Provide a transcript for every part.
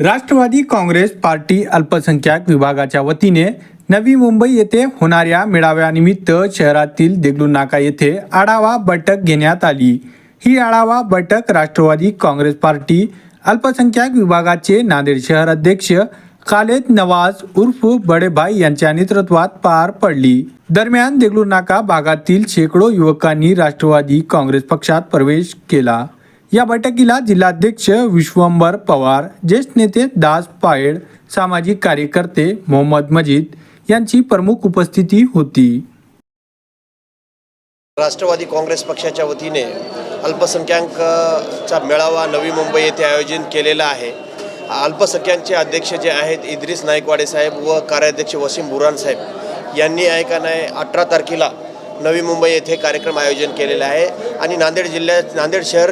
Rashtrawadi Congress party अल्पसंख्याक विभागाच्या वतीने नवी मुंबई येथे होणाऱ्या मेळाव्यानिमित्त शहरातील देगलू नाका येथे आढावा बैठक घेण्यात आली. ही आढावा बैठक राष्ट्रवादी काँग्रेस पार्टी अल्पसंख्याक विभागाचे नांदेड शहर अध्यक्ष खालेद नवाज उर्फ बडेभाई यांच्या नेतृत्वात पार पडली. दरम्यान देगलूर नाका भागातील शेकडो युवकांनी राष्ट्रवादी काँग्रेस पक्षात प्रवेश केला. या बैठकीला जिल्हाध्यक्ष विश्वंभर पवार ज्येष्ठ नेते दास पायड सामाजिक कार्यकर्ते मोहम्मद मजीद यांची प्रमुख उपस्थिती होती. राष्ट्रवादी काँग्रेस पक्षाच्या वतीने अल्पसंख्याकचा मेळावा नवी मुंबई येथे आयोजन केलेला आहे. अल्पसंख्याकचे अध्यक्ष जे आहेत इद्रिस नाईकवाडे साहेब व कार्याध्यक्ष वसीम बुरान साहेब यांनी आहे का नाही अठरा तारखेला नवी मुंबई येथे कार्यक्रम आयोजन केलेला आहे. आणि नांदेड जिल्ह्यात नांदेड शहर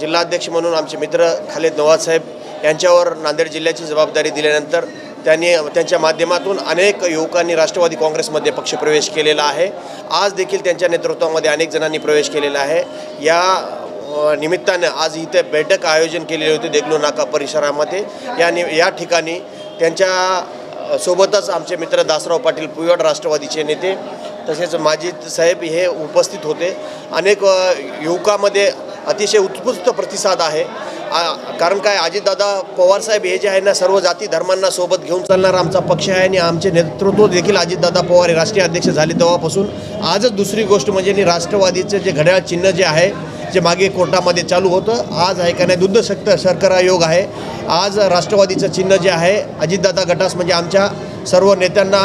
जिल्हाध्यक्ष म्हणून आमचे मित्र खालेद नवाज साहेब यांच्यावर नांदेड जिल्ह्याची जबाबदारी दिल्यानंतर त्यांनी त्यांच्या माध्यमातून अनेक युवकांनी राष्ट्रवादी काँग्रेसमध्ये पक्षप्रवेश केलेला आहे. आज देखील त्यांच्या नेतृत्वामध्ये अनेक जणांनी प्रवेश केलेला आहे. या निमित्तानं आज इथे बैठक आयोजन केलेली होती देगलू नाका परिसरामध्ये. या नि या ठिकाणी त्यांच्या सोबतच आमचे मित्र दासराव पाटील पुयड राष्ट्रवादीचे नेते तसेच माजीद साहेब हे उपस्थित होते. अनेक युवकामध्ये अतिशय उत्कृष्ट प्रतिसाद आहे. कारण काय अजितदादा पवारसाहेब हे जे आहे ना सर्व जाती धर्मांना सोबत घेऊन चालणारा आमचा पक्ष आहे आणि आमचे नेतृत्व देखील अजितदादा पवार हे राष्ट्रीय अध्यक्ष झाले तेव्हापासून. आजच दुसरी गोष्ट म्हणजे राष्ट्रवादीचं जे घड्याळ चिन्ह जे आहे जे मागे कोर्टामध्ये चालू होतं आज आहे का नाही दुग्ध शक्त शर्करा योग आहे. आज राष्ट्रवादीचं चिन्ह जे आहे अजितदादा गटास म्हणजे आमच्या सर्व नेत्यांना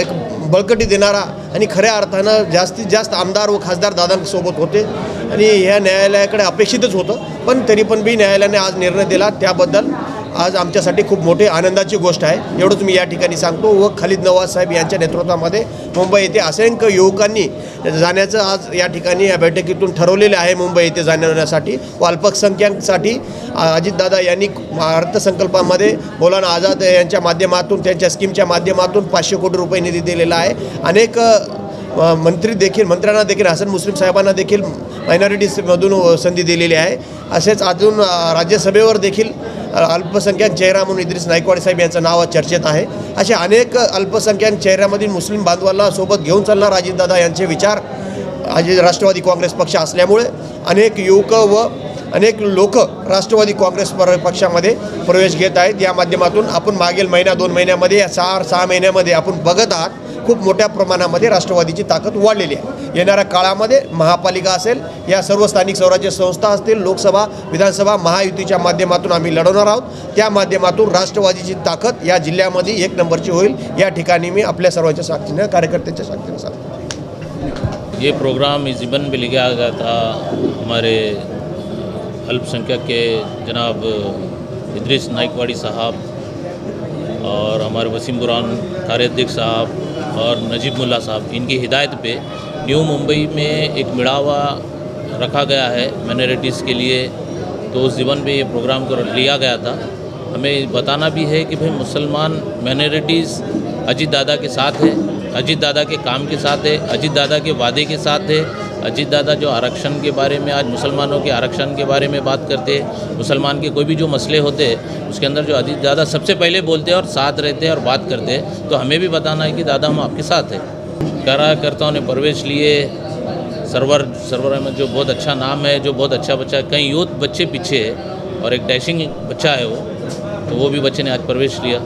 एक बळकटी देणारा आणि खऱ्या अर्थानं जास्तीत जास्त आमदार व खासदार दादांसोबत होते. आणि ह्या न्यायालयाकडे अपेक्षितच होतं. पण तरी पण बी न्यायालयाने आज निर्णय दिला त्याबद्दल आज आमच्यासाठी खूप मोठी आनंदाची गोष्ट आहे. एवढंच मी या ठिकाणी सांगतो. व खालिद नवाज साहेब यांच्या नेतृत्वामध्ये मुंबई येथे असंख्य युवकांनी जाण्याचं आज या ठिकाणी या बैठकीतून ठरवलेले आहे मुंबई येथे जाण्यासाठी. व अल्पसंख्याकांसाठी अजितदादा यांनी अर्थसंकल्पामध्ये मौलाना आझाद यांच्या माध्यमातून त्यांच्या स्कीमच्या माध्यमातून पाचशे कोटी रुपये निधी दिलेला आहे. अनेक मंत्री देखील मंत्र्यांना देखील हसन मुस्लिम साहेबांना देखील मायनॉरिटीजमधून संधी दिलेली आहे. असेच अजून राज्यसभेवर देखील अल्पसंख्याक चेहरा म्हणून इद्रिस नायकवाडी साहेब यांचं नाव चर्चेत आहे. असे अनेक अल्पसंख्याक चेहऱ्यामधील मुस्लिम बांधवांना सोबत घेऊन चालणार अजितदादा यांचे विचार आज राष्ट्रवादी काँग्रेस पक्ष असल्यामुळे अनेक युवक व अनेक लोक राष्ट्रवादी काँग्रेस पर पक्षामध्ये प्रवेश घेत आहेत. या माध्यमातून आपण मागील महिना दोन महिन्यामध्ये या सहा सहा महिन्यामध्ये आपण बघत आहात. खूप मोठ्या प्रमाणामध्ये राष्ट्रवादीची ताकद वाढलेली आहे. येणाऱ्या काळामध्ये महापालिका असेल या सर्व स्थानिक स्वराज्य संस्था असतील लोकसभा विधानसभा महायुतीच्या माध्यमातून आम्ही लढवणार आहोत. त्या माध्यमातून राष्ट्रवादीची ताकद या जिल्ह्यामध्ये एक नंबरची होईल. या ठिकाणी मी आपल्या सर्वांच्या साक्षीनं कार्यकर्त्यांच्या साक्षीनं सांगतो. ये प्रोग्राम इस जीवन में लिया गया था हमारे अल्पसंख्यक के जनाब इद्रिस नाइकवाड़ी साहब और हमारे वसीम बुरान कार्याध्यक्ष साहब और नजीब मुल्ला साहब, इनकी हिदायत पे न्यू मुंबई में एक मिड़ावा रखा गया है माइनॉरिटीज़ के लिए। तो उस जीवन में ये प्रोग्राम को लिया गया था। हमें बताना भी है कि भाई मुसलमान माइनॉरिटीज़ अजीत दादा के साथ है। अजीत दादा के काम के साथ है, अजीत दादा के वादे के साथ है। अजीत दादा जो आरक्षण के बारे में, आज मुसलमानों के आरक्षण के बारे में बात करते हैं। मुसलमान के कोई भी जो मसले होते हैं, उसके अंदर जो अजीत दादा सबसे पहले बोलते हैं और साथ रहते हैं और बात करते हैं। तो हमें भी बताना है कि दादा हम आपके साथ हैं। कार्यकर्ताओं ने प्रवेश लिए। सरवर सरवर अहमद जो बहुत अच्छा नाम है, जो बहुत अच्छा बच्चा है। कई यूथ बच्चे पीछे है और एक डैशिंग बच्चा है वो तो वो भी बच्चे ने आज प्रवेश लिया।